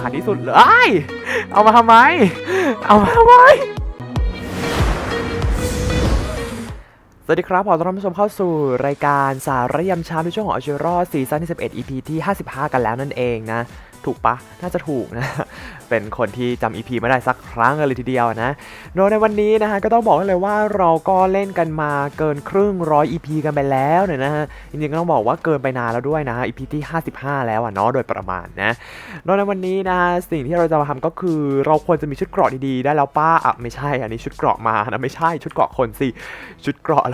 หาที่สุดเลย เอามาทำไม เอามาทำไม สวัสดีครับ ขอต้อนรับผู้ชมเข้าสู่รายการสารยำเช้าในช่วงของอ c เชอร์ซีซั่นที่11 EP ที่ 55 กันแล้วนั่นเองนะ ถูกปะน่าจะถูกนะ เป็นคนที่จำ EP ไม่ได้สักครั้งเลยทีเดียวนะโดยในวันนี้นะฮะก็ต้องบอกเลยว่าเราก็เล่นกันมาเกินครึ่งร้อย EP กันไปแล้วเนี่ยนะฮะจริงๆก็ต้องบอกว่าเกินไปนานแล้วด้วยนะฮะ EP ที่ 55 แล้วอะเนาะโดยประมาณนะโดยในวันนี้นะฮะสิ่งที่เราจะมาทำก็คือ เราควรจะมีชุดเกราะดีๆได้แล้วป้าอะไม่ใช่ อันนี้ชุดเกราะมานะไม่ใช่ชุดเกราะคนสิชุดเกราะ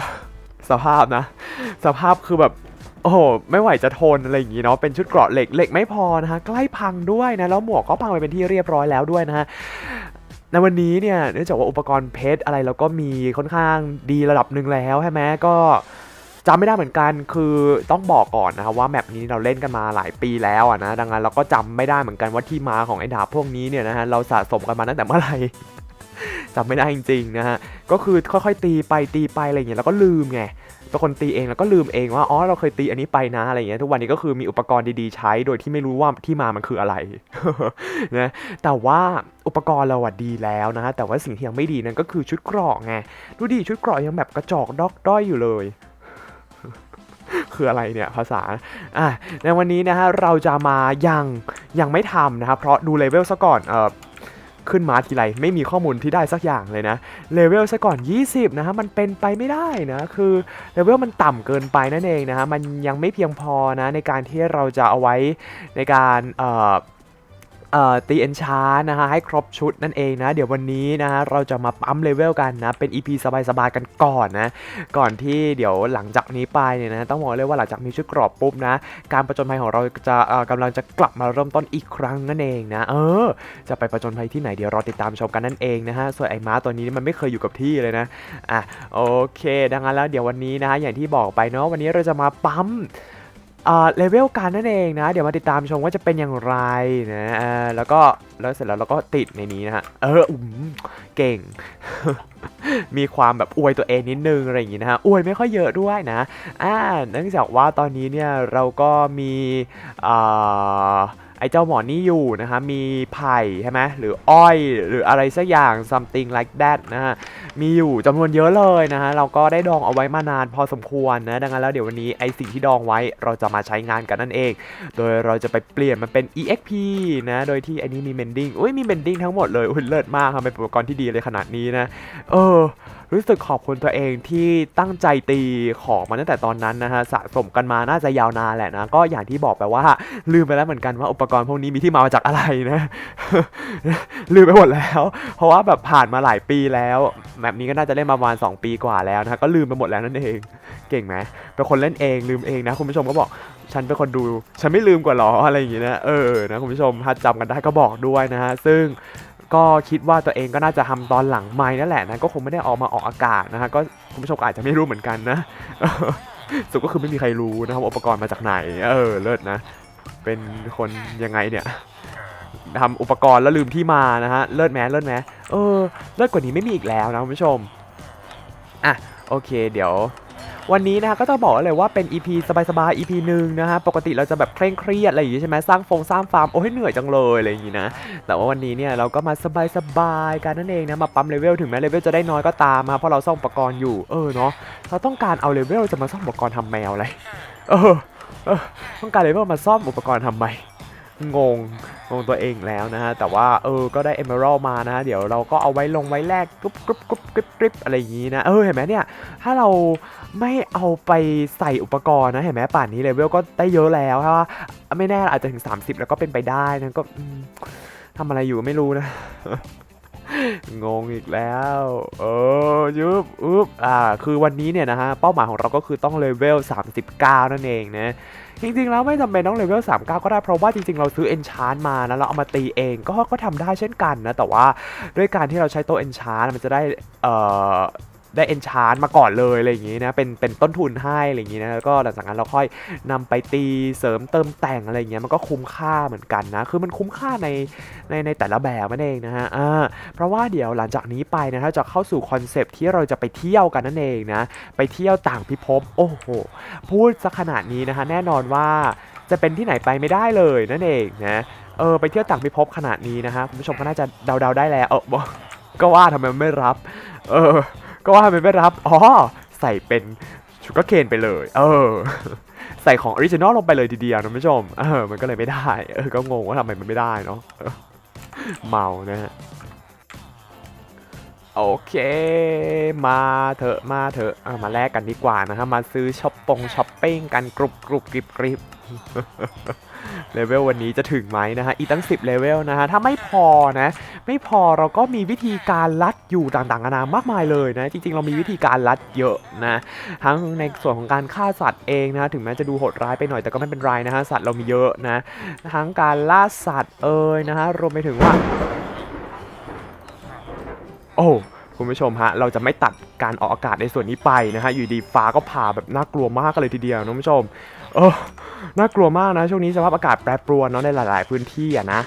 สภาพนะ สภาพคือแบบ โอ้โหไม่ไหวจะทนอะไรอย่างงี้เนาะเป็นชุดเกราะเหล็กเหล็กไม่พอนะฮะใกล้พังด้วยนะแล้วหมวกก็พังไปเป็นที่เรียบร้อยแล้วด้วยนะฮะในวันนี้เนี่ยเนื่องจากว่าอุปกรณ์เพชรอะไรเราก็มีค่อนข้างดีระดับหนึ่งแล้วใช่ไหมก็จำไม่ได้เหมือนกันคือต้องบอกก่อนนะครับว่าแมปนี้เราเล่นกันมาหลายปีแล้วนะดังนั้นเราก็จำไม่ได้เหมือนกันว่าที่มาของไอ้ดาบพวกนี้เนี่ยนะฮะเราสะสมกันมาตั้งแต่เมื่อไหร่จำไม่ได้จริงๆนะฮะก็คือค่อยๆตีไปตีไปอะไรอย่างเงี้ยแล้วก็ลืมไง เป็นคนตีเองแล้วก็ลืมเองว่าอ๋อเราเคยตีอันนี้ไปนะอะไรอย่างเงี้ยทุกวันนี้ก็คือมีอุปกรณ์ดีๆ ใช้โดยที่ไม่รู้ว่าที่มามันคืออะไรนะแต่ว่าอุปกรณ์เราอะดีแล้วนะฮะแต่ว่าสิ่งที่ยังไม่ดีนั่นก็คือชุดเกราะไงดูดิชุดเกราะยังแบบกระจอกดอกด้อยอยู่เลยคืออะไรเนี่ยภาษา อะในวันนี้นะฮะเราจะมายังยังไม่ทำนะครับเพราะดูเลเวลซะก่อนเออ ขึ้นมาทีไรไม่มีข้อมูลที่ได้สักอย่างเลยนะเลเวลซะก่อน 20 นะฮะมันเป็นไปไม่ได้นะคือเลเวลมันต่ำเกินไปนั่นเองนะฮะมันยังไม่เพียงพอนะในการที่เราจะเอาไว้ในการเอ่อ ตีเอนชาร์นะฮะให้ครบชุดนั่นเองนะ เดี๋ยววันนี้นะฮะเราจะมาปั๊มเลเวลกันนะ เป็น EP สบายๆกันก่อนนะ ก่อนที่เดี๋ยวหลังจากนี้ไปเนี่ยนะ ต้องบอกเลยว่าหลังจากมีชุดกรอบปุ๊บนะ การประจนภัยของเราจะกำลังจะกลับมาเริ่มต้นอีกครั้งนั่นเองนะ เออ จะไปประจนภัยที่ไหนเดี๋ยวรอติดตามชมกันนั่นเองนะฮะ ส่วนไอ้ม้าตัวนี้มันไม่เคยอยู่กับที่เลยนะ อะโอเค ดังนั้นแล้วเดี๋ยววันนี้นะฮะอย่างที่บอกไปเนาะวันนี้เราจะมาปั๊ม เลเวลการนั่นเองนะ เดี๋ยวมาติดตามชมว่าจะเป็นอย่างไรนะแล้วก็แล้วเสร็จแล้วเราก็ติดในนี้นะฮะเอออืมเก่ง มีความแบบอวยตัวเองนิดนึงอะไรอย่างงี้นะฮะอวยไม่ค่อยเยอะด้วยนะอ่าเนื่องจากว่าตอนนี้เนี่ยเราก็มีอ่า เจ้าหมอนี่อยู่นะฮะมีไผ่ใช่ไหมหรืออ้อยหรืออะไรสักอย่าง something like that นะฮะมีอยู่จำนวนเยอะเลยนะฮะเราก็ได้ดองเอาไว้มานานพอสมควรนะดังนั้นแล้วเดี๋ยววันนี้ไอสิ่งที่ดองไว้เราจะมาใช้งานกันนั่นเอง โดยเราจะไปเปลี่ยนมันเป็น exp นะโดยที่อันนี้มี mending อุ้ยมี mending ทั้งหมดเลยอุ้ยเลิศมากครับเป็นอุปกรณ์ที่ดีเลยขนาดนี้นะเออ รู้สึกขอบคุณตัวเองที่ตั้งใจตีของมาตั้งแต่ตอนนั้นนะฮะสะสมกันมาน่าจะยาวนานแหละนะก็อย่างที่บอกไปว่าลืมไปแล้วเหมือนกันว่าอุปกรณ์พวกนี้มีที่มามาจากอะไรนะลืมไปหมดแล้ว เพราะว่าแบบผ่านมาหลายปีแล้วแบบนี้ก็น่าจะเล่นมาประมาณ2ปีกว่าแล้วนะฮะก็ลืมไปหมดแล้วนั่นเองเก่งไหมเป็นคนเล่นเองลืมเองนะคุณผู้ชมก็บอกฉันเป็นคนดู ฉันไม่ลืมกว่าหรออะไรอย่างงี้นะเออนะคุณผู้ชมถ้าจำกันได้ก็บอกด้วยนะฮะซึ่ง ก็คิดว่าตัวเองก็น่าจะทำตอนหลังไม่นั่นแหละนะก็คงไม่ได้ออกมาออกอากาศนะฮะก็คุณผู้ชมอาจจะไม่รู้เหมือนกันนะสุดก็คือไม่มีใครรู้นะครับอุปกรณ์มาจากไหน เออเลิศนะ เป็นคนยังไงเนี่ยทำอุปกรณ์แล้วลืมที่มานะฮะเลิศแม้เลิศแม้เออเลิศกว่านี้ไม่มีอีกแล้วนะคุณผู้ชมอะโอเค เดี๋ยว วันนี้นะฮะก็จะบอกเลยว่าเป็น EP สบายๆ EP หนึ่งนะฮะปกติเราจะแบบเคร่งเครียดอะไรอย่างงี้ใช่ไหมสร้างฟงสร้างฟาร์มโอ้ยเหนื่อยจังเลยอะไรอย่างงี้นะแต่ว่าวันนี้เนี่ยเราก็มาสบายๆกันนั่นเองนะมาปั๊มเลเวลถึงแม้เลเวลจะได้น้อยก็ตามมาเพราะเราซ่อมอุปกรณ์อยู่เออเนาะเราต้องการเอาเลเวลจะมาซ่อมอุปกรณ์ทำแมวอะไรเออเออต้องการเลเวลมาซ่อมอุปกรณ์ทำไม งงงงตัวเองแล้วนะฮะ แต่ว่าเออก็ได้ Emerald มานะเดี๋ยวเราก็เอาไว้ลงไว้แลกกรุ๊บกรุ๊บกรุ๊บกรุ๊บกริบอะไรอย่างนี้นะ เออเห็นไหมเนี่ย ถ้าเราไม่เอาไปใส่อุปกรณ์นะเห็นไหมป่านนี้เลเวลก็ได้เยอะแล้วถ้าว่าไม่แน่อาจจะถึง 30 แล้วก็เป็นไปได้นะก็ทำอะไรอยู่ไม่รู้นะงงอีกแล้ว เออยุบอุ๊บอ่า คือวันนี้เนี่ยนะฮะ เป้าหมายของเราก็คือต้องเลเวล 39 นั่นเองนะ จริงๆแล้วไม่จำเป็นต้องเลเวล39 ก็ได้เพราะว่าจริงๆ เราซื้อเอนชานมานะเราเอามาตีเองก็ก็ทำได้เช่นกันนะ แต่ว่าด้วยการที่เราใช้ตัว Enchant มันจะได้เอ่อ ได้ Enchant มาก่อนเลยอะไรอย่างงี้นะเป็นเป็นต้นทุนให้อะไรอย่างงี้นะแล้วก็หลังจากนั้นเราค่อยนำไปตีเสริมเติมแต่งอะไรอย่างเงี้ยมันก็คุ้มค่าเหมือนกันนะคือมันคุ้มค่าในในในแต่ละแบบนั่นเองนะฮะอ่าเพราะว่าเดี๋ยวหลังจากนี้ไปนะถ้าจะเข้าสู่คอนเซปที่เราจะไปเที่ยวกันนั่นเองนะไปเที่ยวต่างพิภพโอ้โหพูดสักขนาดนี้นะคะแน่นอนว่าจะเป็นที่ไหนไปไม่ได้เลยนั่นเองนะเออไปเที่ยวต่างพิภพขนาดนี้นะฮะคุณผู้ชมก็น่าจะเดาๆได้แล้วเออบอกก็ว่าทำไมไม่รับ เออ ก็ว่าทำไมไม่รับ อ๋อ ใส่เป็นชุกเกอร์เคนไปเลย เออ ใส่ของออริจินอลลงไปเลยทีเดียวนะผู้ชม เออ มันก็เลยไม่ได้ เออ ก็งงว่าทำไมมันไม่ได้เนาะเออเมานะฮะ โอเค มาเถอะ มาเถอะเอามาแลกกันดีกว่านะฮะ มาซื้อช้อปปงช้อปปิ้งกันกรุบกรุบกริบกริบ เลเวลวันนี้จะถึงไหมนะฮะอีกตั้ง 10เลเวลนะฮะถ้าไม่พอนะไม่พอเราก็มีวิธีการลัดอยู่ต่างๆนานามากมายเลยนะจริงๆ เรามีวิธีการลัดเยอะนะทั้งในส่วนของการฆ่าสัตว์เองนะถึงแม้จะดูโหดร้ายไปหน่อยแต่ก็ไม่เป็นไรนะฮะสัตว์เรามีเยอะนะทั้งการล่าสัตว์เอ่ยนะฮะรวมไปถึงว่าโอ้ คุณผู้ชมฮะเราจะไม่ตัดการออกอากาศในส่วนนี้ไปนะฮะอยู่ดีฟ้าก็ผ่าแบบน่ากลัวมากกันเลยทีเดียวนะคุณผู้ชมเออน่ากลัวมากนะช่วงนี้สภาพอากาศแปรปรวนเนาะในหลาย ๆ พื้นที่อะนะ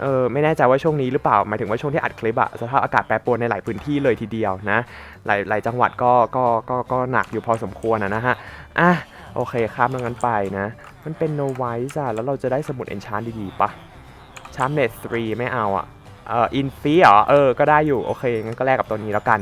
เออไม่แน่ใจว่าช่วงนี้หรือเปล่าหมายถึงว่าช่วงที่อัดคลิปอะสภาพอากาศแปรปรวนในหลายพื้นที่เลยทีเดียวนะหลายหลายจังหวัดก็ก็ก็ก็หนักอยู่พอสมควรนะนะฮะอะโอเคครับงั้นไปนะ มันเป็นโนไวส์อะแล้วเราจะได้สมุดเอนชานดีๆปะชาร์มเนต3ไม่เอาอะ เอออินฟีเหรอเออก็ได้อยู่โอเคงั้นก็แลกกับตัวนี้แล้วกัน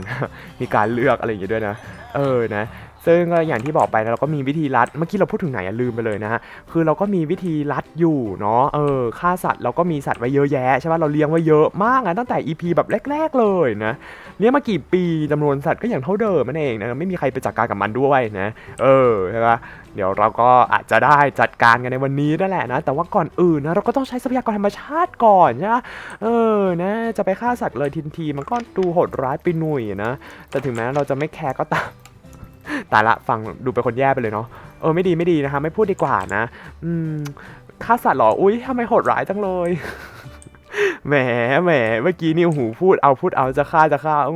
มีการเลือกอะไรอย่างงี้ด้วยนะ เออนะ ซึ่งก็อย่างที่บอกไปเราก็มีวิธีรัดเมื่อกี้เราพูดถึงไหนลืมไปเลยนะฮะคือเราก็มีวิธีรัดอยู่เนาะเออฆ่าสัตว์เราก็มีสัตว์ไว้เยอะแยะใช่ไหมเราเลี้ยงไว้เยอะมากนะตั้งแต่ EP แบบแรก ๆเลยนะเลี้ยงมากี่ปีจำนวนสัตว์ก็อย่างเท่าเดิมนั่นเองนะไม่มีใครไปจัดการกับมันด้วยนะเออใช่ปะเดี๋ยวเราก็อาจจะได้จัดการกันในวันนี้นั่นแหละนะแต่ว่าก่อนอื่นนะเราก็ต้องใช้ทรัพยากรธรรมชาติก่อนใช่ไหมเออนะจะไปฆ่าสัตว์เลยทินทีมันก็ดูโหดร้ายไปหน่อยนะแต่ถึงแม้เราจะไม่แคร์ก็ตาม ตายละฟังดูเป็นคนแย่ไปเลยเนาะเออไม่ดีไม่ดีนะคะ ไม่พูดดีกว่านะ อืมฆ่าสัตว์เหรอ อุ้ยทำไมโหดร้ายจังเลยแหมแหมเมื่อกี้นี่หูพูดเอาพูดเอาจะฆ่าจะฆ่าอื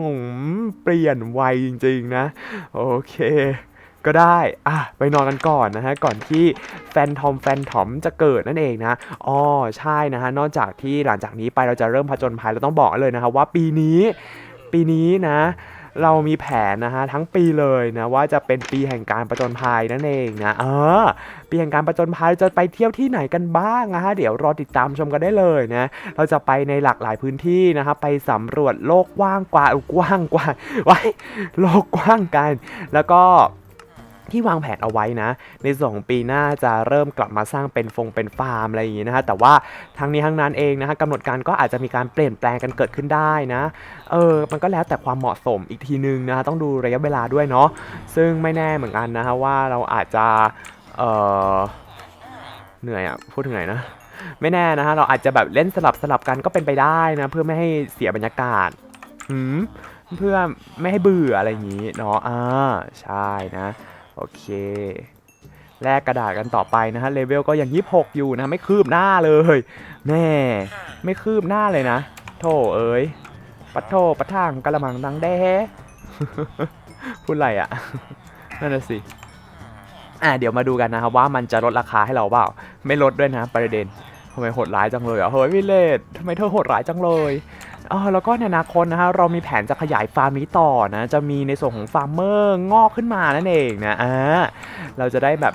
มเปลี่ยนไวจริง ๆ นะ โอเค ก็ได้อะไปนอนกันก่อนนะฮะ ก่อนที่แฟนทอมแฟนทอมจะเกิดนั่นเองนะอ๋อใช่นะฮะ นอกจากที่หลังจากนี้ไปเราจะเริ่มผจญภัยเราต้องบอกเลยนะครับว่าปีนี้ ปีนี้นะ เรามีแผนนะฮะทั้งปีเลยนะว่าจะเป็นปีแห่งการประจนภัยนั่นเองนะเออปีแห่งการประจนภัยจะไปเที่ยวที่ไหนกันบ้างนะฮะเดี๋ยวรอติดตามชมกันได้เลยนะเราจะไปในหลากหลายพื้นที่นะครับไปสำรวจโลกกว้างกว่ากว้างกว่าไว้โลกกว้างกัน แล้วก็ ที่วางแผนเอาไว้นะ ในส่วนของปีหน้าจะเริ่มกลับมาสร้างเป็นฟงเป็นฟาร์มอะไรอย่างงี้นะฮะแต่ว่าทั้งนี้ทั้งนั้นเองนะฮะกำหนดการก็อาจจะมีการเปลี่ยนแปลงกันเกิดขึ้นได้นะเออมันก็แล้วแต่ความเหมาะสมอีกทีนึงนะฮะต้องดูระยะเวลาด้วยเนาะซึ่งไม่แน่เหมือนกันนะฮะว่าเราอาจจะเออเหนื่อยอะพูดถึงไหนนะไม่แน่นะฮะเราอาจจะแบบเล่นสลับสลับกันก็เป็นไปได้นะเพื่อไม่ให้เสียบรรยากาศหืมเพื่อไม่ให้เบื่ออะไรอย่างนี้เนาะอ่าใช่นะ โอเคแลกกระดาษกันต่อไปนะฮะเลเวลก็ยัง26อยู่นะไม่คืบหน้าเลยแน่ไม่คืบหน้าเลยนะโถเอ้ยปัดโทปัดทางกะละมังดังแด้พูดอะไรอะ่ะนั่นน่ะสิอะเดี๋ยวมาดูกันนะครับว่ามันจะลดราคาให้เราเปล่า ไม่ลดด้วยนะประเด็นทำไมโหดร้ายจังเลยอะเฮ้ยวิเลตทำไมเธอโหดร้ายจังเลย เออแล้วก็ในอนาคตนะฮะเรามีแผนจะขยายฟาร์มนี้ต่อนะ จะมีในส่วนของฟาร์มเมอร์งอกขึ้นมานั่นเองนะอ่าเราจะได้แบบ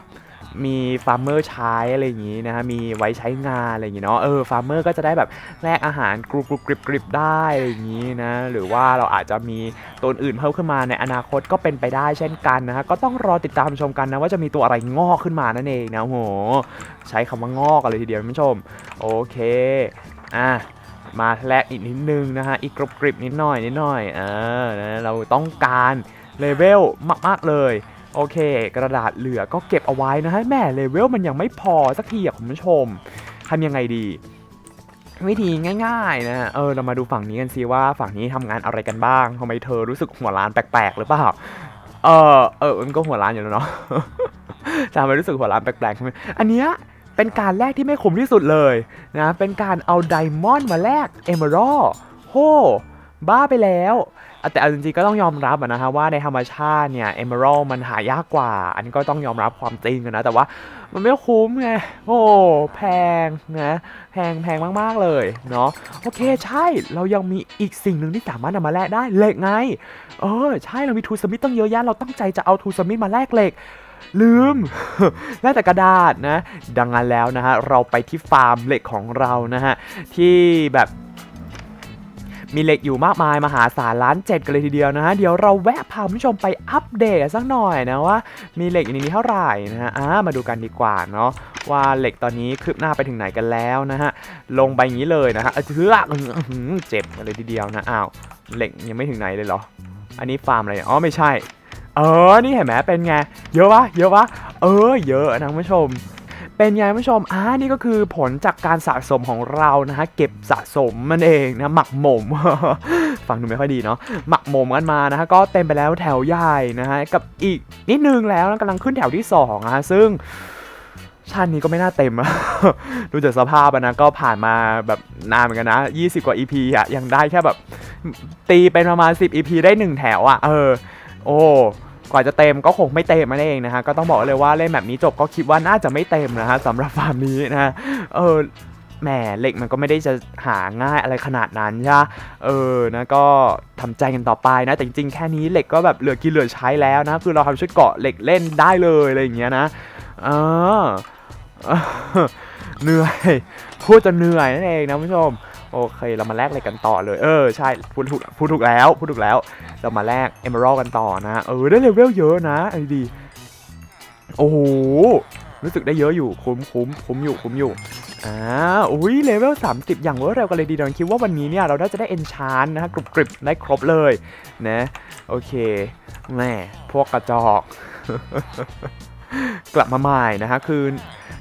มีฟาร์มเมอร์ใช้อะไรอย่างนี้นะฮะ มีไว้ใช้งานอะไรอย่างนี้เนาะ เออ ฟาร์มเมอร์ก็จะได้แบบแลกอาหารกรุบกรุบกริบกริบได้อะไรอย่างนี้นะ หรือว่าเราอาจจะมีตัวอื่นเพิ่มขึ้นมาในอนาคตก็เป็นไปได้เช่นกันนะฮะ ก็ต้องรอติดตามชมกันนะว่าจะมีตัวอะไรงอกขึ้นมานั่นเองนะโห ใช้คำว่างอกกันเลยทีเดียวคุณผู้ชม โอเค อะ มาแลกอีกนิดนึงนะฮะ อีกกรุบกริบนิดหน่อยนิดหน่อยเออนะเราต้องการเลเวลมากๆเลย โอเค กระดาษเหลือก็เก็บเอาไว้นะฮะแม่เลเวลมันยังไม่พอสักทีอะคุณผู้ชมทำยังไงดี วิธีง่ายๆนะเออเรามาดูฝั่งนี้กันสิว่าฝั่งนี้ทำงานอะไรกันบ้างทำไมเธอรู้สึกหัวล้านแปลกๆหรือเปล่าเออเออมันก็หัวล้านอยู่แล้วเนาะทำไมรู้สึกหัวล้านแปลกๆใช่ไหมอันเนี้ย เป็นการแลกที่ไม่คุ้มที่สุดเลยนะ เป็นการเอาไดมอนด์มาแลกเอเมอรัลโหบ้าไปแล้วแต่เอาจริงๆก็ต้องยอมรับนะฮะว่าในธรรมชาติเนี่ยเอเมอรัลมันหายากกว่า อันนี้ก็ต้องยอมรับความจริงนะ แต่ว่ามันไม่คุ้มไง โอ้แพงนะแพงแพงมากๆเลยเนาะโอเคใช่เรายังมีอีกสิ่งหนึ่งที่สามารถนำมาแลกได้เหล็กไง เออ ใช่เรามีทูสมิธตั้งเยอะแยะเราตั้งใจจะเอาทูสมิธมาแลกเหล็ก ลืมแลกแต่กระดาษนะ ดังนั้นแล้วนะฮะ เราไปที่ฟาร์มเหล็กของเรานะฮะ ที่แบบมีเหล็กอยู่มากมายมหาศาลล้านเจ็ดกันเลยทีเดียวนะฮะ เดี๋ยวเราแวะพาผู้ชมไปอัปเดตสักหน่อยนะว่า มีเหล็กอยู่ในนี้เท่าไหร่นะฮะอ่ามาดูกันดีกว่าเนาะว่าเหล็กตอนนี้คืบหน้าไปถึงไหนกันแล้วนะฮะ ลงไปอย่างนี้เลยนะฮะเออเถือกอื้อหือเจ็บกันเลยทีเดียวนะอ้าวเหล็กยังไม่ถึงไหนเลยเหรอ อันนี้ฟาร์มอะไรอ๋อไม่ใช่ เออ นี่เห็นไหมเป็นไง เยอะวะ เยอะวะ เออ เยอะนะคุณผู้ชม เป็นไงคุณผู้ชม อ่า นี่ก็คือผลจากการสะสมของเรานะฮะ เก็บสะสมมันเองนะ หมักหมม ฟังดูไม่ค่อยดีเนาะ หมักหมมกันมานะฮะ ก็เต็มไปแล้วแถวใหญ่นะฮะ กับอีกนิดนึงแล้วนะกำลังขึ้นแถวที่2นะฮะ ซึ่งชาตินี้ก็ไม่น่าเต็มอะดูจากสภาพนะ ก็ผ่านมาแบบนานเหมือนกันนะ 20 กว่า EP อะยังได้แค่แบบตีเป็นประมาณ 10 EP ได้ 1 แถวอะเออ โอ้กว่าจะเต็มก็คงไม่เต็มนั่นเองนะฮะก็ต้องบอกเลยว่าเล่นแบบนี้จบก็คิดว่าน่าจะไม่เต็มนะฮะสำหรับฟาร์มนี้นะเออแหมเหล็กมันก็ไม่ได้จะหาง่ายอะไรขนาดนั้นใช่ปะเออนะก็ทำใจกันต่อไปนะ แต่จริงๆแค่นี้เหล็กก็แบบเหลือกินเหลือใช้แล้วนะ คือเราทำชุดเกาะเหล็กเล่นได้เลยอะไรอย่างเงี้ยนะเออเหนื่อยพูดจนเหนื่อยนั่นเองนะคุณผู้ชม โอเคเรามาแลกเหล็กกันต่อเลย เออใช่พูดถูกพูดถูกแล้วพูดถูกแล้ว เรามาแลกเอเมอรัลกันต่อนะ เออได้เลเวลเยอะนะไอ้ดีโอ้โหรู้สึกได้เยอะอยู่คุ้มคุ้มคุ้มอยู่คุ้มอยู่อ่าอุ้ยเลเวล 30 อย่างรวดเร็วกันเลยดีดอนคิดว่าวันนี้เนี่ยเราน่าจะได้เอนชานนะฮะกรุบกริบได้ครบเลยนะโอเคแม่พวกกระจอก กลับมาใหม่นะฮะคือ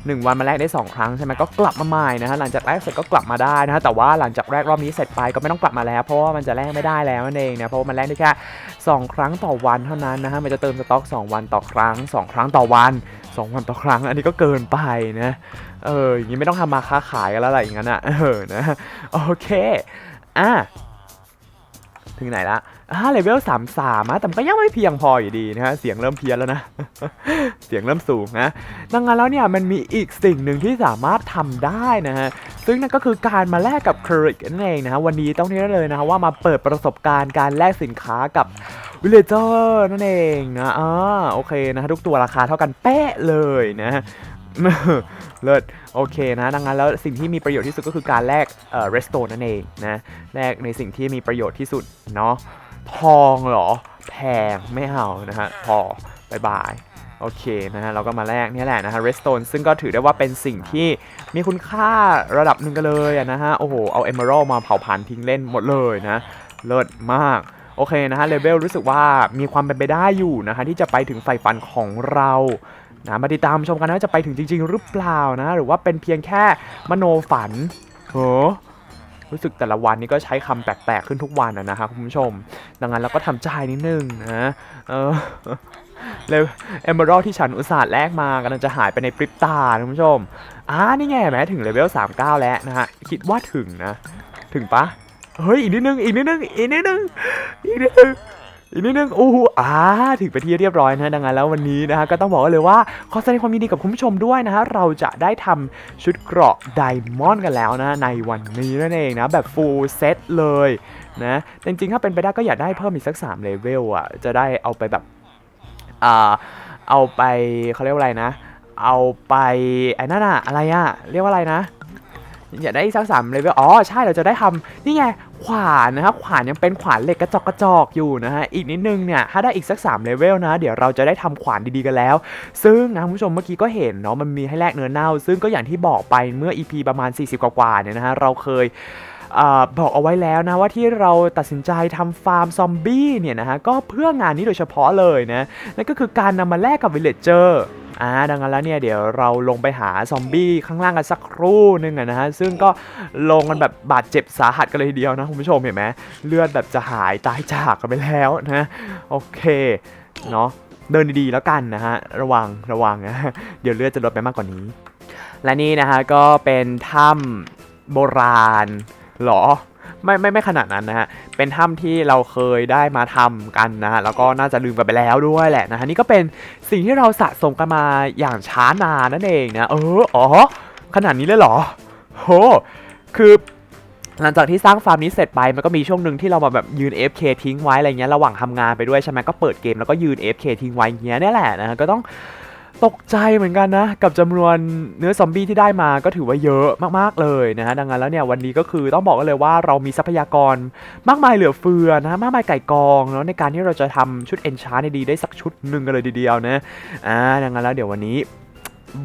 1 วันมาแลกได้ 2 ครั้งใช่ไหมก็กลับมาใหม่นะฮะหลังจากแรกเสร็จก็กลับมาได้นะฮะแต่ว่าหลังจากแรกรอบนี้เสร็จไปก็ไม่ต้องกลับมาแล้ว เพราะว่ามันจะแลกไม่ได้แล้วนั่นเองนะเพราะว่ามันแลกได้แค่ 2 ครั้งต่อวันเท่านั้นนะฮะมันจะเติมสต็อก 2 วันต่อครั้ง 2 ครั้งต่อวัน 2 วันต่อครั้ง อันนี้ก็เกินไปนะเอออย่างนี้ไม่ต้องทำมาค้าขายกันแล้วอะไรอย่างนั้นอะเออนะโอเคอะถึงไหนละ อ่าเลเวลสามสามอะแต่มันก็ยังไม่เพียงพออยู่ดีนะฮะเสียงเริ่มเพี้ยนแล้วนะ เสียงเริ่มสูงนะดังนั้นแล้วเนี่ยมันมีอีกสิ่งหนึ่งที่สามารถทำได้นะฮะซึ่งนั่นก็คือการมาแลกกับเครดิตนั่นเองนะฮะวันนี้ต้องนี้เลยนะฮะว่ามาเปิดประสบการณ์การแลกสินค้ากับวิลเลเจอร์นั่นเองนะอ่าโอเคนะฮะทุกตัวราคาเท่ากันเป๊ะเลยนะเลิศโอเคนะดังนั้นแล้วสิ่งที่มีประโยชน์ที่สุดก็คือการแลกเอ่อ restore นั่นเองนะแลกในสิ่งที่มีประโยชน์ที่สุดเนาะ ทองเหรอ แพงไม่เอานะฮะ พอบายบายโอเคนะฮะเราก็มาแลกเนี่ยแหละนะฮะ redstone ซึ่งก็ถือได้ว่าเป็นสิ่งที่มีคุณค่าระดับหนึ่งกันเลยอะนะฮะ โอ้โห เอา emerald มาเผาผลาญทิ้งเล่นหมดเลยนะ เลิศมาก โอเคนะฮะเลเวลรู้สึกว่ามีความเป็นไปได้อยู่นะฮะ ที่จะไปถึงไฟฝันของเรานะมาติดตามชมกันนะว่าจะไปถึงจริง ๆ หรือเปล่านะ หรือว่าเป็นเพียงแค่มโนฝันโหรู้ รู้สึกแต่ละวันนี้ก็ใช้คำแปลกๆขึ้นทุกวันอะนะฮะคุณผู้ชม ดังนั้นเราก็ทำใจนิดนึงนะเออเลยเอมเบอรัลที่ฉันอุตส่าห์แลกมากำลังจะหายไปในพริบตาคุณผู้ชมอ่านี่ไงแม้ถึงเลเวล39 แล้วนะฮะ คิดว่าถึงนะ ถึงปะเฮ้ย อีกนิดนึง อีกนิดนึง อีกนิดนึง อีกนิดนึง อีกนิดนึงโอ้โหอ่าถึงไปที่เรียบร้อยนะดังนั้นแล้ววันนี้นะฮะก็ต้องบอกเลยว่าขอแสดงความยินดีกับคุณผู้ชมด้วยนะฮะเราจะได้ทำชุดเกราะไดมอนด์กันแล้วนะในวันนี้นั่นเองนะแบบ full set เลยนะจริงๆถ้าเป็นไปได้ก็อยากได้เพิ่มอีกสัก3เลเวลอะจะได้เอาไปแบบอ่าเอาไปเขาเรียกว่าอะไรนะ เอาไปไอ้นั่นอะอะไรอะเรียกว่าอะไรนะ อยากได้สักสามเลเวลอ๋อใช่เราจะได้ทำนี่ไงขวานนะครับขวานยังเป็นขวานเหล็กกระจอกกระจอกอยู่นะฮะอีกนิดนึงเนี่ยถ้าได้อีกสัก3เลเวลนะ เดี๋ยวเราจะได้ทำขวานดีๆกันแล้ว ซึ่งนะคุณผู้ชมเมื่อกี้ก็เห็นเนาะมันมีให้แลกเนื้อเน่า ซึ่งก็อย่างที่บอกไปเมื่อ EP ประมาณ 40 กว่าๆเนี่ยนะฮะเราเคยอบอกเอาไว้แล้วนะว่าที่เราตัดสินใจทำฟาร์มซอมบี้เนี่ยนะฮะก็เพื่องานนี้โดยเฉพาะเลยนะนั่นก็คือการนำมาแลกกับวิลเลจเจอร์ อ่าดังนั้นแล้วเนี่ยเดี๋ยวเราลงไปหาซอมบี้ข้างล่างกันสักครู่หนึงนะฮะซึ่งก็ลงกันแบบบาดเจ็บสาหัสกันเลยทีเดียวนะคุณผู้ชมเห็นไหมเลือดแบบจะหายตายจากกันไปแล้วนะโอเคเนาะเดินดีๆแล้วกันนะฮะระวังระวังนะเดี๋ยวเลือดจะลดไปมากกว่านี้ และนี่นะฮะก็เป็นถ้ำโบราณหรอ ไม่ไม่ไม่ขนาดนั้นนะฮะเป็นถ้ำที่เราเคยได้มาทำกันนะฮะแล้วก็น่าจะลืมกันไปแล้วด้วยแหละนะฮะนี่ก็เป็นสิ่งที่เราสะสมกันมาอย่างช้านานนั่นเองนะเอออ๋อขนาดนี้เลยเหรอโหคือหลังจากที่สร้างฟาร์มนี้เสร็จไปมันก็มีช่วงหนึ่งที่เรามาแบบยืน FK ทิ้งไว้อะไรเงี้ยระหว่างทำงานไปด้วยใช่ไหมก็เปิดเกมแล้วก็ยืน FK ทิ้งไว้อย่างเงี้ยนี่แหละนะก็ต้อง ตกใจเหมือนกันนะ กับจำนวนเนื้อซอมบี้ที่ได้มาก็ถือว่าเยอะมากๆเลยนะฮะดังนั้นแล้วเนี่ยวันนี้ก็คือต้องบอกกันเลยว่าเรามีทรัพยากรมากมายเหลือเฟือนะมากมายไก่กองเนาะในการที่เราจะทำชุดเอนชาร์ในดีได้สักชุดหนึ่งกันเลยทีเดียวนะอ่าดังนั้นแล้วเดี๋ยววันนี้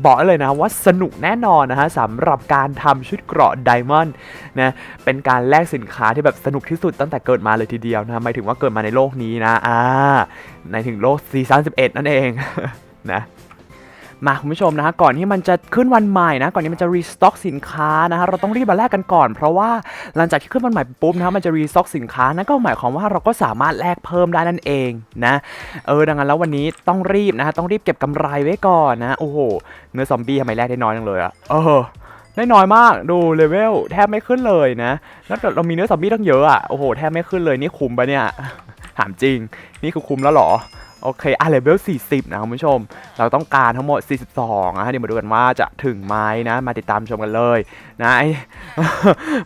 บอกเลยนะว่าสนุกแน่นอนนะฮะสำหรับการทำชุดเกราะไดมอนด์นะเป็นการแลกสินค้าที่แบบสนุกที่สุดตั้งแต่เกิดมาเลยทีเดียวนะหมายถึงว่าเกิดมาในโลกนี้นะอ่าในถึงโลกซีซั่น11 นั่นเองนะ มาคุณผู้ชมนะฮะก่อนที่มันจะขึ้นวันใหม่นะก่อนที่มันจะรีสต็อกสินค้านะฮะเราต้องรีบมาแลกกันก่อน เพราะว่าหลังจากที่ขึ้นวันใหม่ปุ๊บนะฮะมันจะรีสต็อกสินค้านั่นก็หมายความว่าเราก็สามารถแลกเพิ่มได้นั่นเองนะเออดังนั้นแล้ววันนี้ต้องรีบนะฮะต้องรีบเก็บกำไรไว้ก่อนนะโอ้โหเนื้อซอมบี้ทำไมแลกได้น้อยจังเลยอะเออได้น้อยมากดูเลเวลแทบไม่ขึ้นเลยนะแล้วเรามีเนื้อซอมบี้ตั้งเยอะอะโอ้โหแทบไม่ขึ้นเลยนี่คุ้มปะเนี่ยถามจริง นี่คือคุ้มแล้วหรอ โอเค อะเลเวล 40 นะคุณผู้ชม เราต้องการทั้งหมด 42นะเดี๋ยวมาดูกันว่าจะถึงไหมนะ มาติดตามชมกันเลยนะไอ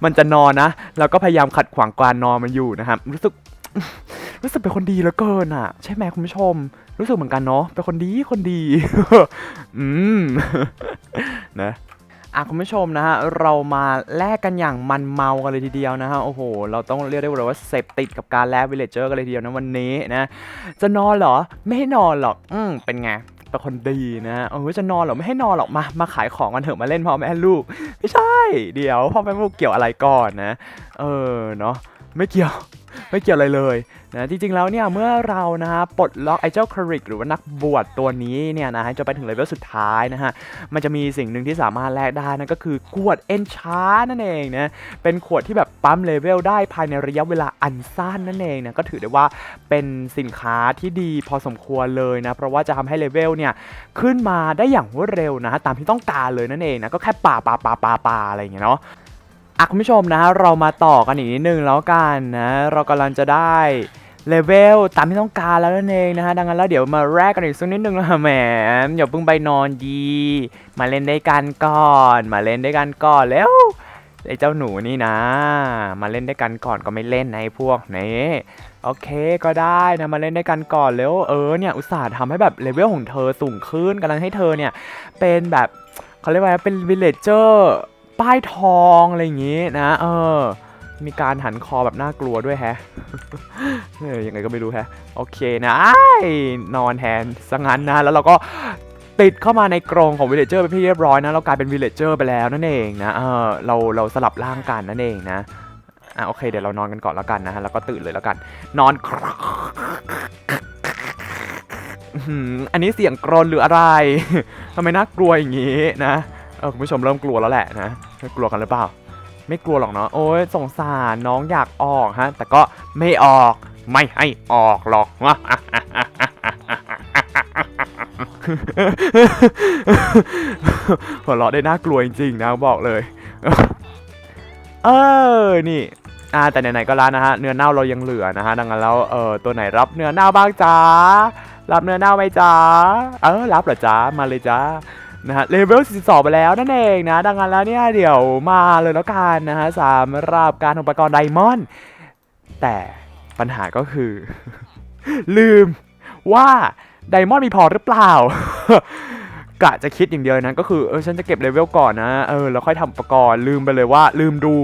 มันจะนอนนะ เราก็พยายามขัดขวางการนอนมันอยู่นะครับ รู้สึก รู้สึกเป็นคนดีเหลือเกินอะ ใช่ไหมคุณผู้ชม รู้สึกเหมือนกันเนาะ เป็นคนดีคนดี อืม นะ อะคุณผู้ชมนะฮะเรามาแลกกันอย่างมันเมากันเลยทีเดียวนะฮะโอ้โห เราต้องเรียกได้ว่าเสพติดกับการแลกวิลเลจเจอร์กันเลยทีเดียวนะวันนี้นะจะนอนเหรอไม่ให้นอนหรอกอืมเป็นไงเป็นคนดีนะเออจะนอนเหรอไม่ให้นอนหรอกมามาขายของกันเถอะมาเล่นพ่อแม่ลูก ไม่ใช่ เดี๋ยวพ่อแม่ลูกเกี่ยวอะไรก่อนนะ เออเนาะ ไม่เกี่ยวไม่เกี่ยวอะไรเลยนะจริงๆแล้วเนี่ยเมื่อเรานะฮะปลดล็อกไอ้เจ้าคริกหรือว่านักบวชตัวนี้เนี่ยนะฮะจะไปถึงเลเวลสุดท้ายนะฮะมันจะมีสิ่งหนึ่งที่สามารถแลกได้นั่นก็คือขวดเอนชาร์นั่นเองนะเป็นขวดที่แบบปั๊มเลเวลได้ภายในระยะเวลาอันสั้นนั่นเองนะก็ถือได้ว่าเป็นสินค้าที่ดีพอสมควรเลยนะเพราะว่าจะทำให้เลเวลเนี่ยขึ้นมาได้อย่างรวดเร็วนะฮะตามที่ต้องการเลยนั่นเองนะก็แค่ป่าป่าป่าป่าป่าอะไรอย่างเงี้ยเนาะ อะคุณผู้ชมนะเรามาต่อกันอีกนิดนึงแล้วกันนะเรากำลังจะได้เลเวลตามที่ต้องการแล้วนั่นเองนะฮะดังนั้นแล้วเดี๋ยวมาแรกกันอีกสักนิดนึงนะแหมอย่าเพิ่งไปนอนดี มาเล่นด้วยกันก่อน มาเล่นด้วยกันก่อนแล้วไอ้เจ้าหนูนี่นะ มาเล่นด้วยกันก่อนก็ไม่เล่นในพวกนี้โอเคก็ได้นะมาเล่นด้วยกันก่อนแล้วเออเนี่ยอุตส่าห์ทำให้แบบเลเวลของเธอสูงขึ้นกำลังให้เธอเนี่ยเป็นแบบเขาเรียกว่าเป็นวิลเลจเจอร์ ป้ายทองอะไรอย่างงี้นะเออมีการหันคอแบบน่ากลัวด้วยแฮะเออยังไงก็ไม่รู้แฮะ โอเคนะนอนแทนซะงั้นนะ แล้วเราก็ติดเข้ามาในกรงของวิลเลจเจอร์ไปนที่เรียบร้อยนะ เรากลายเป็นวิลเลจเจอร์ไปแล้วนั่นเองนะ เออ เรา เราสลับร่างกันนั่นเองนะ อะโอเค เดี๋ยวเรานอนกันก่อนแล้วกันนะฮะ แล้วก็ตื่นเลยแล้วกัน นอน อันนี้เสียงกรนหรืออะไรทำไมน่ากลัวอย่างงี้นะ เออคุณผู้ชมเริ่มกลัวแล้วแหละนะ ไม่กลัวกันหรือเปล่า ไม่กลัวหรอกเนาะโอ้ยสงสารน้องอยากออกฮะ แต่ก็ไม่ออกไม่ให้ออกหรอกหัวเราะได้น่ากลัวจริงๆนะบอกเลย เออนี่อ่าแต่ไหนๆก็แล้วนะฮะเนื้อเน่าเรายังเหลือนะฮะดังนั้นแล้วเออตัวไหนรับเนื้อเน่าบ้างจ้ารับเนื้อเน่าไหมจ้าเออรับเหรอจ้ามาเลยจ้า นะฮะเลเวล 42 ไปแล้วนั่นเองนะ ดังนั้นแล้วเนี่ยเดี๋ยวมาเลยแล้วกันนะฮะสำหรับการอุปกรณ์ไดมอนด์แต่ปัญหาก็คือ ลืมว่าไดมอนด์มีพอหรือเปล่ากะจะคิดอย่างเดียวนั้นก็คือเออฉันจะเก็บเลเวลก่อนนะเออแล้วค่อยทำอุปกรณ์ลืมไปเลยว่าลืมดู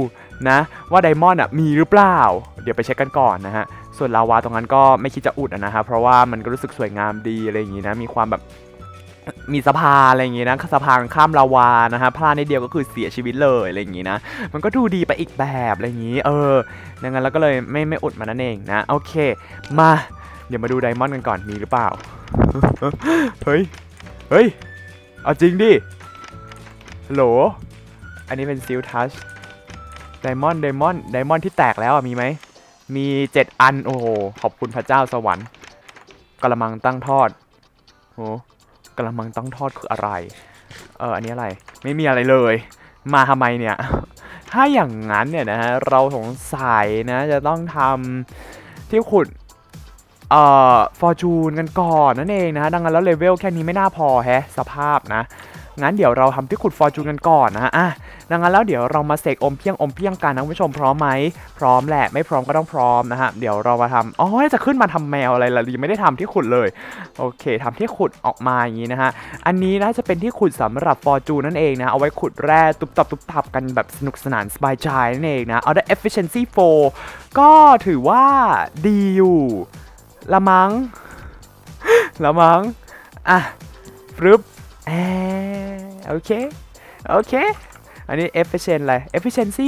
นะว่าไดมอนด์อะมีหรือเปล่า เดี๋ยวไปเช็คกันก่อนนะฮะส่วนลาวาตรงนั้นก็ไม่คิดจะอุดนะฮะเพราะว่ามันก็รู้สึกสวยงามดีอะไรอย่างงี้นะมีความแบบ มีสะพานอะไรอย่างงี้นะสะพานข้ามลาวานะฮะพลาดนิดเดียวก็คือเสียชีวิตเลยอะไรอย่างงี้นะ มันก็ดูดีไปอีกแบบอะไรอย่างงี้ เออดังนั้นเราก็เลยไม่ไม่อุดมันนั่นเองนะ โอเค มา เดี๋ยวมาดูไดมอนด์กันก่อนมีหรือเปล่า เฮ้ย เฮ้ย เอาจริงดิฮัลโหล อันนี้เป็นซิลทัชไดมอนด์ไดมอนด์ไดมอนด์ที่แตกแล้วอะมีไหม มี7อัน โอ้โห ขอบคุณพระเจ้าสวรรค์กระมังตั้งทอดโอ้ กระมังต้องทอดคืออะไร เอออันนี้อะไร ไม่มีอะไรเลย มาทำไมเนี่ย ถ้าอย่างนั้นเนี่ยนะฮะ เราสงสัยนะ จะต้องทำที่ขุด เอ่อ ฟอร์จูนกันก่อนนั่นเองนะดังนั้นแล้วเลเวลแค่นี้ไม่น่าพอแฮะ สภาพนะ งั้นเดี๋ยวเราทำที่ขุดฟอร์จูนกันก่อนนะฮะอะ ดังนั้นแล้วเดี๋ยวเรามาเสกอมเพียงอมเพียงกันนะคุณผู้ชมพร้อมไหมพร้อมแหละไม่พร้อมก็ต้องพร้อมนะฮะเดี๋ยวเรามาทำอ๋อจะขึ้นมาทำแมวอะไรล่ะยังไม่ได้ทำที่ขุดเลยโอเคทำที่ขุดออกมาอย่างนี้นะฮะอันนี้น่าจะเป็นที่ขุดสำหรับฟอร์จูนั่นเองนะเอาไว้ขุดแร่ตุบตับตุบตับกันแบบสนุกสนานสบายใจนั่นเองนะเอาได้ efficiency 4ก็ถือว่าดีอยู่ละมัง้งละมัง้งอะฟรึบแอโอเค โอเค อันนี้ efficient อะไร efficiency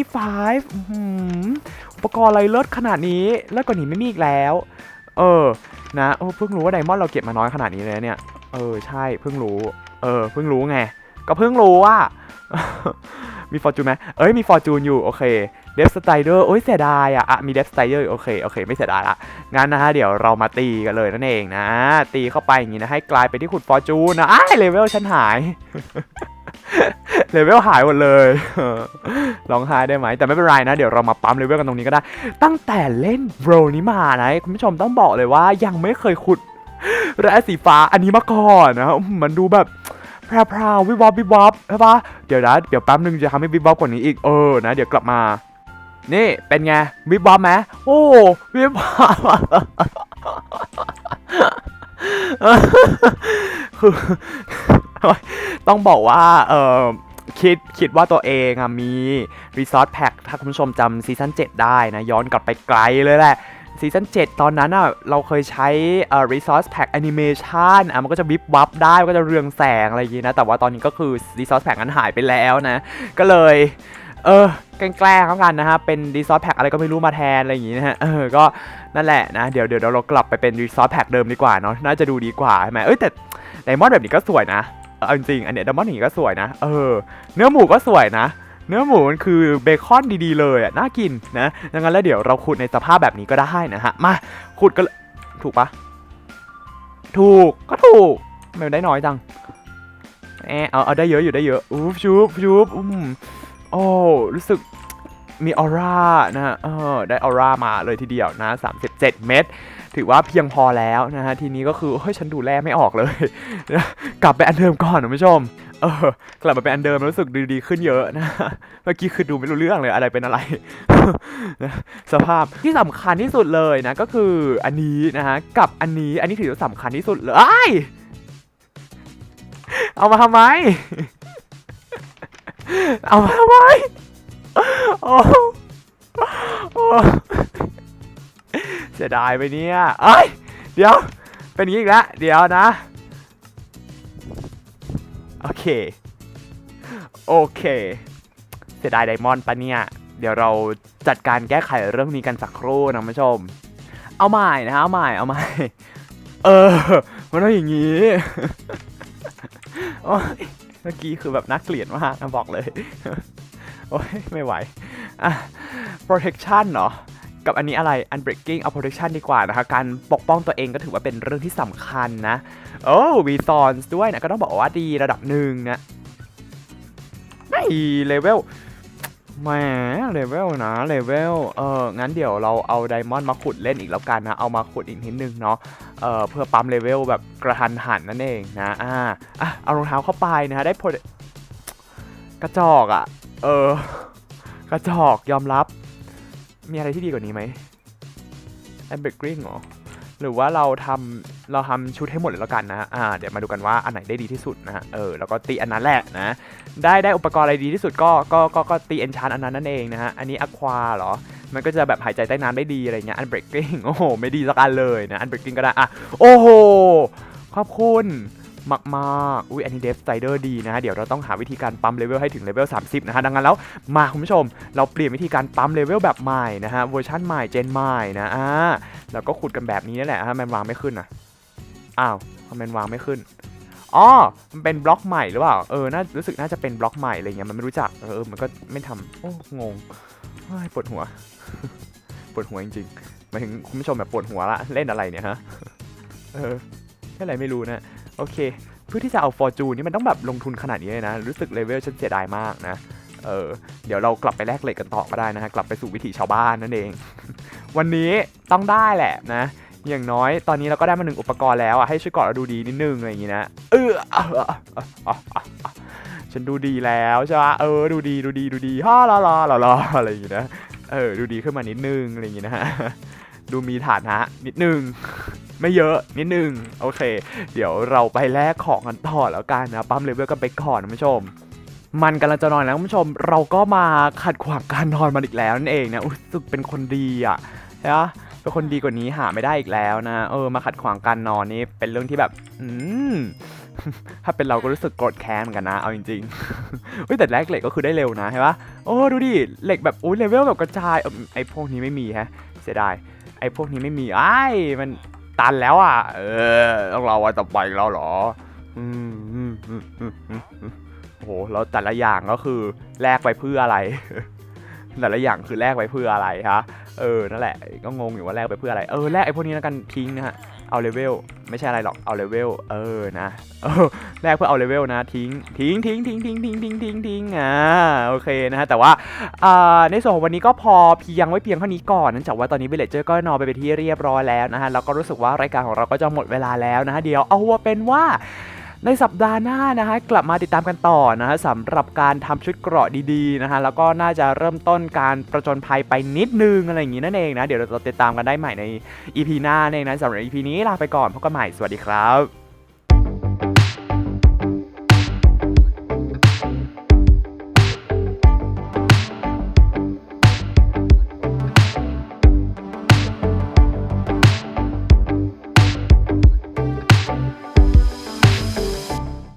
5อุปกรณ์อะไรเลิศขนาดนี้เลิศกว่านี้ไม่มีอีกแล้ว เออ นะโอ้เพิ่งรู้ว่าไดมอนด์เราเก็บมาน้อยขนาดนี้เลยเนี่ย เออ ใช่เพิ่งรู้ เออ เพิ่งรู้ไง ก็เพิ่งรู้ว่า มีฟอร์จูนไหมเอ้ย มีฟอร์จูนอยู่ โอเคเดฟสไตเดอร์โอ้ยเสียดายอะอะมีเดฟสไตเดอร์โอเค โอเค ไม่เสียดายละ งั้นนะฮะ เดี๋ยวเรามาตีกันเลยนั่นเองนะ ตีเข้าไปอย่างนี้นะ ให้กลายไปที่ขุดฟอร์จูนนะอ้าเลเวลฉันหาย เลเวลหายหมดเลยร้องไห้ได้ไหม แต่ไม่เป็นไรนะ เดี๋ยวเรามาปั๊มเลเวลกันตรงนี้ก็ได้ ตั้งแต่เล่นโรนี้มานะคุณผู้ชมต้องบอกเลยว่ายังไม่เคยขุดแร่สีฟ้าอันนี้มาก่อนนะมมันดูแบบพราวพราววิบวับวิบวับใช่ปะเดี๋ยวนะเดี๋ยวแป๊บนึงจะทำให้วิบวับกว่านี้อีกเออนะ เดี๋ยวกลับมา นี่เป็นไงวิบวับไหมโอ้วิบวับคือ ต้องบอกว่าเออคิดคิดว่าตัวเองอะมี Resort Pack ถ้าคุณผู้ชมจำซีซั่น7 ได้นะ ย้อนกลับไปไกลเลยแหละซีซั่น7 ตอนนั้นอะเราเคยใช้เอ่อ Resource Pack Animation อะมันก็จะวิบวับได้ มันก็จะเรืองแสงอะไรอย่างงี้นะ แต่ว่าตอนนี้ก็คือ Resource Pack นั้นหายไปแล้วนะ ก็เลย เออแกล้งๆแล้วกันนะฮะ เป็น Resource Pack อะไรก็ไม่รู้มาแทน อะไรอย่างงี้นะฮะ เออ ก็นั่นแหละนะ เดี๋ยวเดี๋ยวเรากลับไปเป็น Resource Pack เดิมดีกว่าเนาะ น่าจะดูดีกว่าใช่ไหมเอ้ยแต่ไดมอนด์แบบนี้ก็สวยนะ เอาจริงอันเนี้ยดมอนด์อย่างนี้ก็สวยนะ เออ เนื้อหมูก็สวยนะ เนื้อหมูมันคือเบคอนดีๆเลยอะ น่ากินนะดังนั้นแล้วเดี๋ยวเราขุดในสภาพแบบนี้ก็ได้นะฮะ มาขุดกันเลยถูกปะถูกก็ถูกไมมันได้น้อยจังเออเอาเอาได้เยอะอยู่ได้เยอะอู้ชุบชุบอืมโอ้รู้สึกมีออร่านะฮะเออได้ออร่ามาเลยทีเดียวนะ37 เม็ด ถือว่าเพียงพอแล้วนะฮะทีนี้ก็คือเฮ้ยฉันดูแลไม่ออกเลย กลับไปอันเดิมก่อนนะคุณผู้ชมเออกลับมาเป็นอันเดิมรู้สึกดีดีขึ้นเยอะนะเมื่อกี้คือดูไม่รู้เรื่องเลยอะไรเป็นอะไรนะสภาพที่สำคัญที่สุดเลยนะก็คืออันนี้นะฮะกับอันนี้อันนี้ถือว่าสำคัญที่สุดเลยเอามาทำไม เอามาทำไมอ้โอ้ เสียดายไปเนี่ยเอ้ย เดี๋ยว เป็นอย่างนี้อีกแล้ว เดี๋ยวนะ โอเค โอเค เสียดายไดมอนด์ปะเนี่ย เดี๋ยวเราจัดการแก้ไขเรื่องนี้กันสักครู่นะผู้ชม เอาใหม่นะฮะเอาใหม่ เอาใหม่ เออ มันต้องอย่างนี้โอ้ยเมื่อกี้คือแบบน่าเกลียดมากนะบอกเลย โอ้ยไม่ไหว อะ protection เหรอ กับอันนี้อะไร unbreaking เอา protection ดีกว่านะคะ การปกป้องตัวเองก็ถือว่าเป็นเรื่องที่สำคัญนะ โอ้วีซอนส์ด้วยนะ ก็ต้องบอกว่าดีระดับหนึ่งนะไม่เลเวลแหมเลเวลนะเลเวลเอองั้นเดี๋ยวเราเอาไดมอนด์มาขุดเล่นอีกแล้วกันนะ เอามาขุดอีกนิดนึงเนาะเออเพื่อปั๊มเลเวลแบบกระทันหันนั่นเองนะอ่าอะเอารองเท้าเข้าไปนะฮะได้ pro กระจอกอะ่ะ เออกระจอกยอมรับ มีอะไรที่ดีกว่านี้ไหมแอมเบกริงเหรอหรือว่าเราทำเราทำชุดให้หมดเลยแล้วกันนะอ่าเดี๋ยวมาดูกันว่าอันไหนได้ดีที่สุดนะฮะเออแล้วก็ตีอันนั้นแหละนะ ได้ได้อุปกรณ์อะไรดีที่สุดก็ก็ก็ก็ตีเอนชานอันนั้นนั่นเองนะฮะอันนี้อควาเหรอมันก็จะแบบหายใจใต้น้ำได้ดีอะไรเงี้ยอันเบรกกิ้งโอ้โหไม่ดีสักอันเลยนะอันเบรกกิ้งก็ได้อะโอ้โหขอบคุณ มากมากๆ อุ้ยอันนี้เดฟไตเดอร์ดีนะฮะ เดี๋ยวเราต้องหาวิธีการปั๊มเลเวลให้ถึงเลเวล 30 นะฮะ ดังนั้นแล้วมาคุณผู้ชม เราเปลี่ยนวิธีการปั๊มเลเวลแบบใหม่นะฮะ เวอร์ชันใหม่เจนใหม่นะอ่าแล้วก็ขุดกันแบบนี้นั่นแหละฮะมันวางไม่ขึ้นนะอ้าวมันวางไม่ขึ้นอ๋อ มันเป็นบล็อกใหม่หรือเปล่า เออ น่า รู้สึกน่าจะเป็นบล็อกใหม่อะไรเงี้ย มันไม่รู้จัก เออ มันก็ไม่ทำโอ้ งงปวดหัว ปวดหัวจริงๆ มาถึงคุณผู้ชมแบบปวดหัวละ เล่นอะไรเนี่ยฮะ เออแค่อะไรไม่รู้นะ โอเค เพื่อที่จะเอาฟอร์จูนนี่มันต้องแบบลงทุนขนาดนี้เลยนะ รู้สึกเลเวลฉันเสียดายมากนะ เออ เดี๋ยวเรากลับไปแลกเหล็กกันต่อก็ได้นะฮะ กลับไปสู่วิถีชาวบ้านนั่นเอง วันนี้ต้องได้แหละนะ อย่างน้อยตอนนี้เราก็ได้มาหนึ่งอุปกรณ์แล้วอะ ให้ช่วยเกาะเราดูดีนิดนึงอะไรอย่างงี้นะ เออฉันดูดีแล้วใช่ปะเออ ดูดี ดูดี ดูดีฮ่าลาลาลาลาอะไรอย่างงี้นะ เออ ดูดีขึ้นมานิดนึงอะไรอย่างงี้นะฮะ ดูมีฐานะนิดนึง ไม่เยอะนิดนึงโอเค เดี๋ยวเราไปแลกของกันต่อแล้วกันนะปั๊มเลเวลกันไปก่อนคุณผู้ชม มันกำลังจะนอนแล้วคุณผู้ชม เราก็มาขัดขวางการนอนมันอีกแล้วนั่นเองนะอุ๊ยรู้สึกเป็นคนดีอะใช่ปะเป็นคนดีกว่านี้หาไม่ได้อีกแล้วนะเออมาขัดขวางการนอนนี่เป็นเรื่องที่แบบ อืมถ้าเป็นเราก็รู้สึกโกรธแค้นเหมือนกันนะ เอาจริงๆเฮ้ยแต่แลกเหล็กก็คือได้เร็วนะใช่ปะโอ้ดูดิเหล็กแบบอุ้ยเลเวลแบบกระจายเออไอพวกนี้ไม่มีฮะ เสียดายไอ้พวกนี้ไม่มีไอ้มัน ตันแล้วอะ เออต้องรอวันต่อไปแล้วเหรออืมอืมอืมอืมอืมอืมโอ้โหแล้วแต่ละอย่างก็คือแลกไปเพื่ออะไร แต่ละอย่างคือแลกไปเพื่ออะไรฮะเออนั่นแหละ ก็งงอยู่ว่าแลกไปเพื่ออะไรเออแลกไอ้พวกนี้แล้วกันทิ้งนะฮะ เอาเลเวลไม่ใช่อะไรหรอกเอาเลเวลเออนะแรกเพื่อเอาเลเวลนะทิ้งทิ้งทิ้งทิ้งทิ้งทิ้งทิ้งทิ้งทิ้งอ่าโอเคนะฮะแต่ว่าอ่าในส่วนของวันนี้ก็พอเพียงไว้เพียงเท่านี้ก่อนเนื่องจากว่าตอนนี้เบลเลเจอร์ก็นอนไปเป็นที่เรียบร้อยแล้วนะฮะแล้วก็รู้สึกว่ารายการของเราก็จะหมดเวลาแล้วนะฮะเดี๋ยวเอาว่าเป็นว่า ในสัปดาห์หน้านะฮะกลับมาติดตามกันต่อนะฮะสำหรับการทำชุดเกราะดีๆนะฮะแล้วก็น่าจะเริ่มต้นการประจนภัยไปนิดนึงอะไรอย่างงี้นั่นเองนะเดี๋ยวเราติดตามกันได้ใหม่ใน EP หน้าเองนะสำหรับ EP นี้ลาไปก่อนพบกันใหม่สวัสดีครับ